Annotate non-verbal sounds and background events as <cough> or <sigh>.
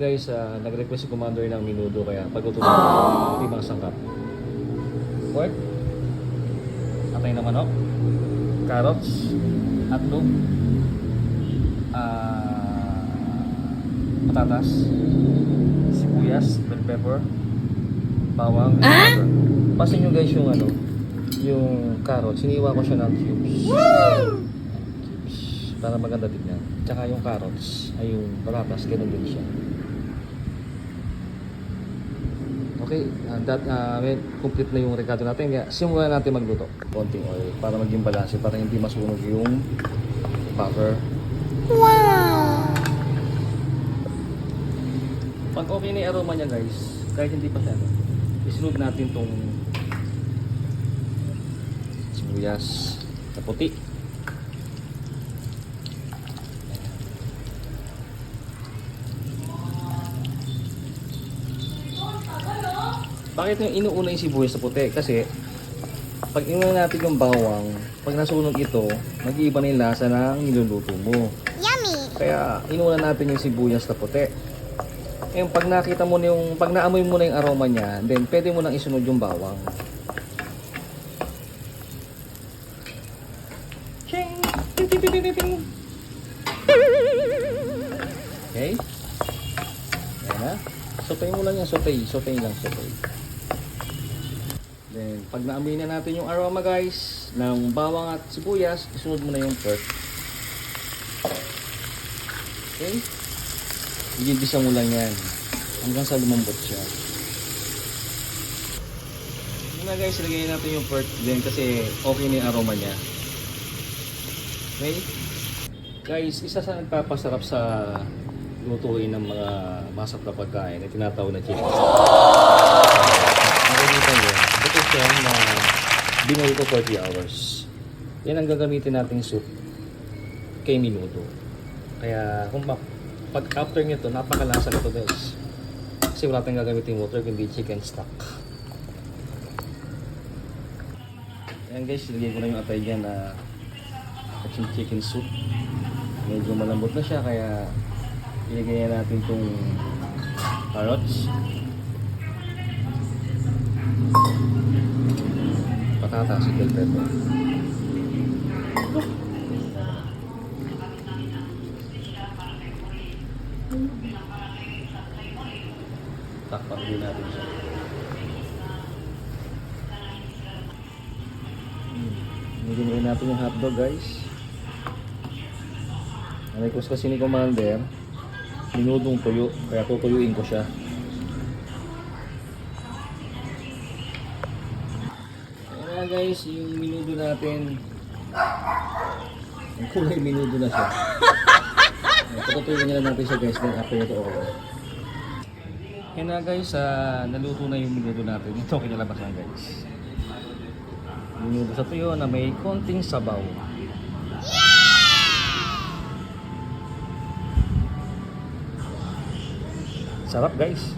Guys, ah, nag-request si Commander ng minudo kaya pagkutuloy oh. ito yung mga sangkap. Pork, atay na manok, carrots, atlog, ah, patatas, sibuyas, bell pepper, bawang, and pepper. Pasin nyo guys yung ano, yung carrots, siniwa ko siya ng cubes. Cubes. Para maganda tignan. Tsaka yung carrots, ay yung patatas, ganun din siya. Okay, uh, that, uh, may complete na yung recado natin. Kaya simulan natin magluto. Konting oil para maging balanse, para hindi masunog yung butter. Pag okay na yung aroma niya guys, kahit hindi pa siya, ano, isunod natin tong sibuyas na puti. Bakit yung inuuna yung sibuyas na puti? Kasi pag inuuna natin yung bawang, pag nasunog ito, mag-iiba na yung lasa ng niluluto mo. Yummy! Kaya inuuna natin yung sibuyas na puti. Yung pag nakita mo na yung, pag naamoy mo na yung aroma niya, then pwede mo nang isunod yung bawang. Ching! Ting, ting, ting, ting, ting. Okay? Ayan na. Sotay mo lang yan, sotay. Sotay lang, sotay. Then, pag naamoy na natin yung aroma guys, ng bawang at sibuyas, isunod mo na yung pork. Okay? Igigisa mo lang yan. Hanggang sa lumambot siya. Yun na guys, ilagay natin yung pork din kasi okay na yung aroma niya. Okay? Guys, isa sa nagpapasarap sa lutuin ng mga masarap na pagkain ay tinatawag na chicken siya na binuhay ko 40 hours. Yan ang gagamitin nating soup kay minuto. Kaya kung pag after nito, napakalasa nito guys. Kasi wala tayong gagamitin water kundi chicken stock. Ayan guys, ilagay ko na yung atay dyan na ating chicken soup. Medyo malambot na siya kaya ilagay na natin itong carrots. Patatas at bell pepper. Takpan din natin siya. Nagin rin natin yung hotdog guys. Request kasi ni Commander, minudong tuyo, kaya tutuyuin ko siya. Na guys, yung minudo natin. Ang kulay minudo na siya. <laughs> Patutuyuin na natin siya guys, then after ito okay. Yan na guys, ah, naluto na yung minudo natin. Ito kinalabas lang guys. Minudo sa tuyo na may konting sabaw. Sarap guys.